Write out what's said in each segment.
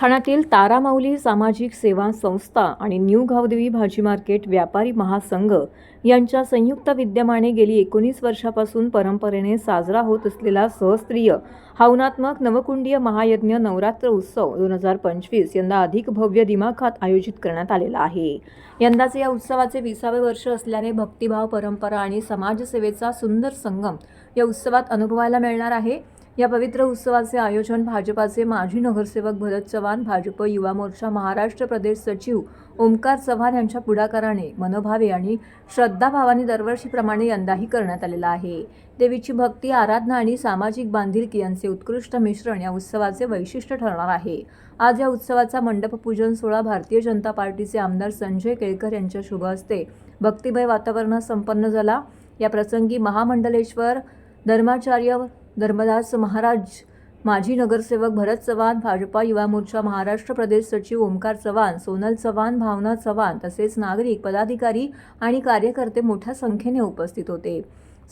ठाण्यातील तारामाऊली सामाजिक सेवा संस्था आणि न्यू गावदेवी भाजी मार्केट व्यापारी महासंघ यांच्या संयुक्त विद्यमाने गेली एकोणीस वर्षापासून परंपरेने साजरा होत असलेला सहस्त्रीय हवनात्मक नवकुंडीय महायज्ञ नवरात्र उत्सव दोन हजार पंचवीस यंदा अधिक भव्य दिमाखात आयोजित करण्यात आलेला आहे. यंदाचे या उत्सवाचे विसावे वर्ष असल्याने भक्तिभाव परंपरा आणि समाजसेवेचा सुंदर संगम या उत्सवात अनुभवायला मिळणार आहे. या पवित्र उत्सवाचे आयोजन भाजपाचे माजी नगरसेवक भरत चव्हाण भाजप युवा मोर्चा महाराष्ट्र प्रदेश सचिव ओमकार चव्हाण यांच्या पुढाकाराने मनोभावे आणि श्रद्धाभावाने दरवर्षीप्रमाणे यंदाही करण्यात आलेला आहे. देवीची भक्ती आराधना आणि सामाजिक बांधिलकी यांचे उत्कृष्ट मिश्रण या उत्सवाचे वैशिष्ट्य ठरणार आहे. आज या उत्सवाचा मंडपपूजन सोहळा भारतीय जनता पार्टीचे आमदार संजय केळकर यांच्या शुभ हस्ते भक्तिमय वातावरणात संपन्न झाला. या प्रसंगी महामंडलेश्वर धर्माचार्य धर्मदास महाराज माजी नगरसेवक भरत चव्हाण भाजपा युवा मोर्चा महाराष्ट्र प्रदेश सचिव ओमकार चव्हाण सोनल चव्हाण भावना चव्हाण तसेच नागरिक पदाधिकारी आणि कार्यकर्ते मोठ्या संख्येने उपस्थित होते.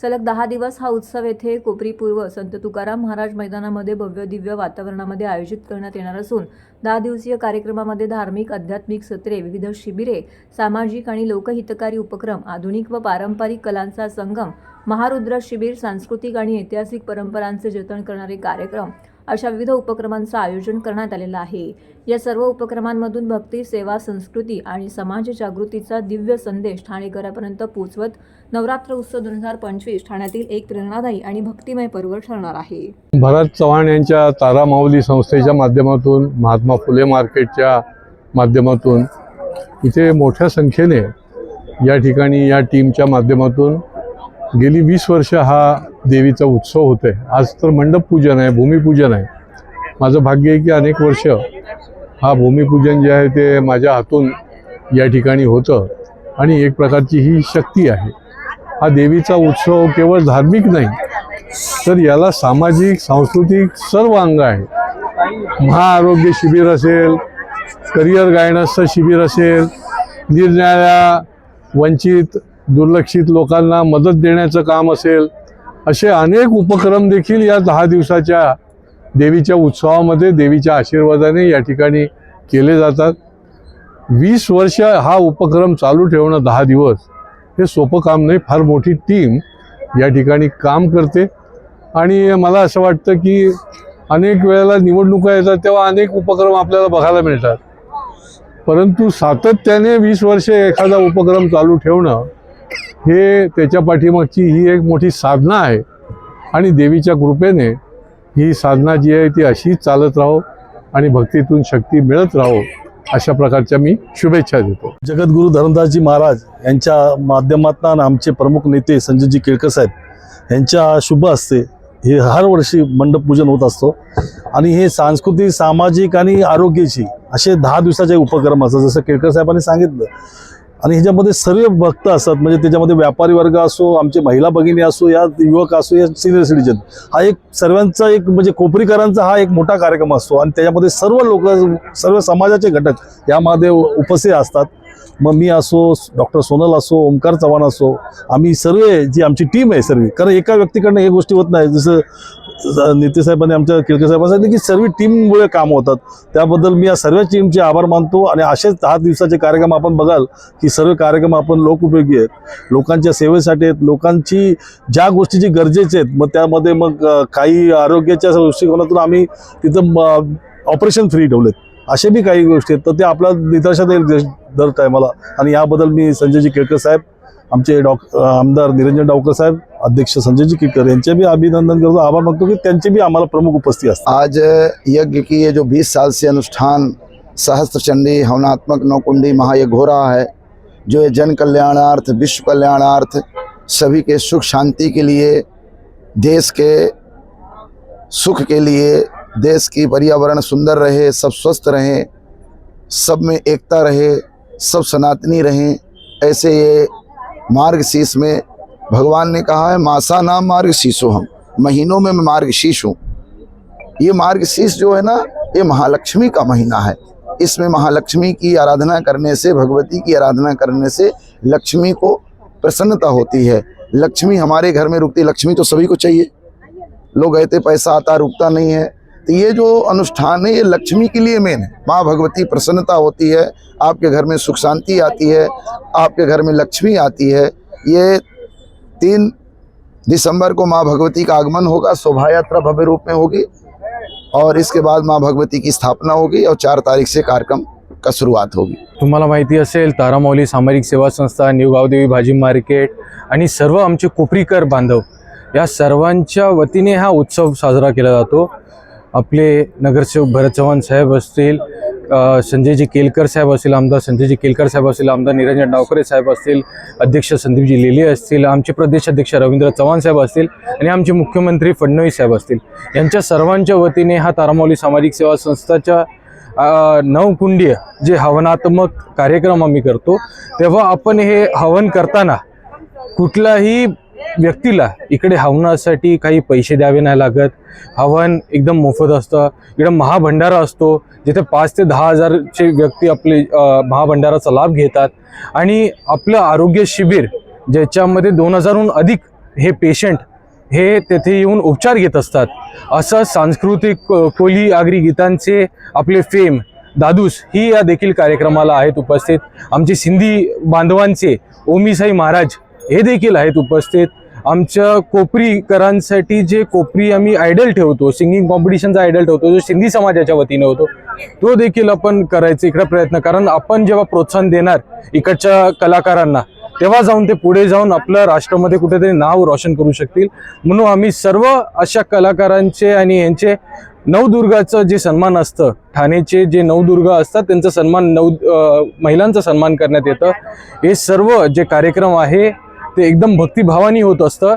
सलग दहा दिवस हा उत्सव येथे कोपरी पूर्व संत तुकाराम महाराज मैदानामध्ये भव्य दिव्य वातावरणामध्ये आयोजित करण्यात येणार असून दहा दिवसीय कार्यक्रमामध्ये धार्मिक आध्यात्मिक सत्रे विविध शिबिरे सामाजिक आणि लोकहितकारी उपक्रम आधुनिक व पारंपरिक कलांचा संगम महारुद्र शिबिर सांस्कृतिक आणि ऐतिहासिक परंपरांचे जतन करणारे कार्यक्रम अशा विविध उपक्रमांचं आयोजन करण्यात आलेलं आहे. या सर्व उपक्रमांमधून भक्ती सेवा संस्कृती आणि समाज जागृतीचा दिव्य संदेश ठाणेकरांपर्यंत पोहोचवत नवरात्र उत्सव दोन हजार पंचवीस ठाण्यातील एक प्रेरणादायी आणि भक्तिमय पर्व ठरणार आहे. भरत चव्हाण यांच्या तारा माऊली संस्थेच्या माध्यमातून महात्मा फुले मार्केटच्या माध्यमातून इथे मोठ्या संख्येने या ठिकाणी या टीमच्या माध्यमातून गेली वीस वर्ष हा देवीचा उत्सव होतो आहे आज तर मंडप पूजन आहे भूमिपूजन आहे. माझं भाग्य आहे की अनेक वर्ष हा भूमिपूजन जे आहे ते माझ्या हातून या ठिकाणी होतं आणि एक प्रकारची ही शक्ती आहे. हा देवीचा उत्सव केवळ धार्मिक नाही तर याला सामाजिक सांस्कृतिक सर्व अंग आहे महाआरोग्य शिबिर असेल करिअर गायडन्सचं शिबिर असेल निरनिराळ्या वंचित दुर्लक्षित लोकांना मदत देण्याचं काम असेल असे अनेक उपक्रम देखील या दहा दिवसाच्या देवीच्या उत्सवामध्ये देवीच्या आशीर्वादाने या ठिकाणी केले जातात. वीस वर्ष हा उपक्रम चालू ठेवणं दहा दिवस हे सोपं काम नाही फार मोठी टीम या ठिकाणी काम करते. आणि मला असं वाटतं की अनेक वेळेला निवडणुका येतात तेव्हा अनेक उपक्रम आपल्याला बघायला मिळतात. परंतु सातत्याने वीस वर्षे एखादा उपक्रम चालू ठेवणं हे त्याच्या पाठीमागची ही एक मोठी साधना आहे. आणि देवीच्या कृपेने ही साधना जी आहे ती अशीच चालत राहो आणि भक्तीतून शक्ती मिळत राहो अशा प्रकारच्या मी शुभेच्छा देतो. जगद्गुरू धरमदासजी महाराज यांच्या माध्यमातून आमचे प्रमुख नेते संजयजी केळकर साहेब यांच्या शुभ असते हे हर वर्षी मंडप पूजन होत असतो. आणि हे सांस्कृतिक सामाजिक आणि आरोग्याची असे दहा दिवसाचे उपक्रम असतात. जसं केळकर साहेबांनी सांगितलं आणि ह्याच्यामध्ये सर्व भक्त असतात. म्हणजे त्याच्यामध्ये व्यापारी वर्ग असो आमचे महिला भगिनी असो या युवक असो या सिनियर सिटीजन हा एक सर्वांचा एक म्हणजे कोपरीकरांचा हा एक मोठा कार्यक्रम असतो. आणि त्याच्यामध्ये सर्व लोक सर्व समाजाचे घटक यामध्ये उपस्थित असतात. मग मी असो डॉक्टर सोनल असो ओमकार चव्हाण असो आम्ही सर्व जी आमची टीम आहे सर्व. कारण एका व्यक्तीकडनं हे गोष्टी होत नाही. जसं नितीसाहेबांनी आमच्या केळकर साहेबांनी की सर्व टीममुळे काम होतात. त्याबद्दल मी या सर्व टीमचे आभार मानतो आणि असेच दहा दिवसाचे कार्यक्रम आपण बघाल की सर्व कार्यक्रम आपण लोकउपयोगी आहेत. लोकांच्या सेवेसाठी आहेत. लोकांची ज्या गोष्टी जी गरजेचे आहेत मग त्यामध्ये मग काही आरोग्याच्या दृष्टिकोनातून आम्ही तिथं ऑपरेशन फ्री ठेवलेत. असे बी काही गोष्टी आहेत. तर ते आपल्या निदर्शनात येईल दर टायमाला. आणि याबद्दल मी संजयजी केळकर साहेब आमचे डॉक आमदार निरंजन डावकर साहेब अध्यक्ष संजयजी केळकर यांचे बी अभिनंदन करतो, आभार मानतो की बी आम्हाला प्रमुख उपस्थित आज यज्ञ की ये जो 20 साल से अनुष्ठान सहस्त्र चंडी हवनात्मक नौकुंडी महायज्ञ हो रहा है, जो ये जन कल्याणार्थ विश्व कल्याणार्थ सभी के सुख शांति के लिए, देश के सुख के लिए, देश की पर्यावरण सुंदर रहे, सब स्वस्थ रहें, सब में एकता रहे, सब सनातनी रहें, ऐसे ये मार्ग शीर्ष में भगवान ने कहा है, मासा नाम मार्ग शीशो हम। महीनों में मैं मार्ग शीश हूँ। ये मार्ग शीश जो है ना, ये महालक्ष्मी का महीना है। इसमें महालक्ष्मी की आराधना करने से, भगवती की आराधना करने से लक्ष्मी को प्रसन्नता होती है। लक्ष्मी हमारे घर में रुकती, लक्ष्मी तो सभी को चाहिए। लोग कहते पैसा आता, रुकता नहीं है। तो ये जो अनुष्ठान है, ये लक्ष्मी के लिए मेन है। माँ भगवती प्रसन्नता होती है, आपके घर में सुख शांति आती है, आपके घर में लक्ष्मी आती है। ये तीन दिसंबर को माँ भगवती का आगमन होगा शोभा यात्रा भव्य रूप में होगी और इसके बाद माँ भगवती की स्थापना होगी और चार तारीख से कार्यक्रम का सुरुवात होगी। तुम्हाला माहिती असेल तारामौली सामाजिक सेवा संस्था न्यू गावदेवी भाजी मार्केट आणि सर्व आमचे कोपरीकर बांधव या सर्वांच्या वतीने हा उत्सव साजरा केला जातो. आपले नगरसेवक भरत चव्हाण साहेब असतील संजयजी केलकर साहेब असतील आमदार संजयजी केलकर साहेब असतील आमदार निरंजन डावकरे साहेब असतील अध्यक्ष संदीपजी लेले असतील आमचे प्रदेश अध्यक्ष रवींद्र चव्हाण साहेब असतील आणि आमचे मुख्यमंत्री फडणवीस साहेब असतील. यांच्या सर्वांच्या वतीने हा तारामौली सामाजिक सेवा संस्थाच्या नवकुंडीय जे हवनात्मक कार्यक्रम आम्ही करतो तेव्हा आपण हे हवन करताना कुठलाही व्यक्तीला इकडे हवनासाठी काही पैसे द्यावे नाही लागत. हवन एकदम मोफत असतं. इकडं महाभंडारा असतो जिथे पाच ते दहा हजारचे व्यक्ती आपले महाभंडाराचा लाभ घेतात. आणि आपलं आरोग्य शिबिर ज्याच्यामध्ये दोन हजारहून अधिक हे पेशंट हे तेथे येऊन उपचार घेत असतात. असं सांस्कृतिक कोली आगरी गीतांचे आपले फेम दादूस ही या देखील कार्यक्रमाला आहेत उपस्थित. आमचे सिंधी बांधवांचे ओमीसाई महाराज हे देखील आहेत उपस्थित. आमच्या कोपरीकरांसाठी जे कोपरी आम्ही आयडल ठेवतो सिंगिंग कॉम्पिटिशनचा आयडल ठेवतो जो सिंधी समाजाच्या वतीने होतो तो देखील आपण करायचा इकडे प्रयत्न कारण आपण जेव्हा प्रोत्साहन देणार इकडच्या कलाकारांना तेव्हा जाऊन ते पुढे जाऊन आपलं राष्ट्रामध्ये कुठेतरी नाव रोशन करू शकतील. म्हणून आम्ही सर्व अशा कलाकारांचे आणि यांचे नवदुर्गाचं जे सन्मान असतं ठाणेचे जे नवदुर्गा असतात त्यांचा सन्मान नव महिलांचा सन्मान करण्यात येतं. हे सर्व जे कार्यक्रम आहे ते एकदम भक्तिभावानी होत असतं.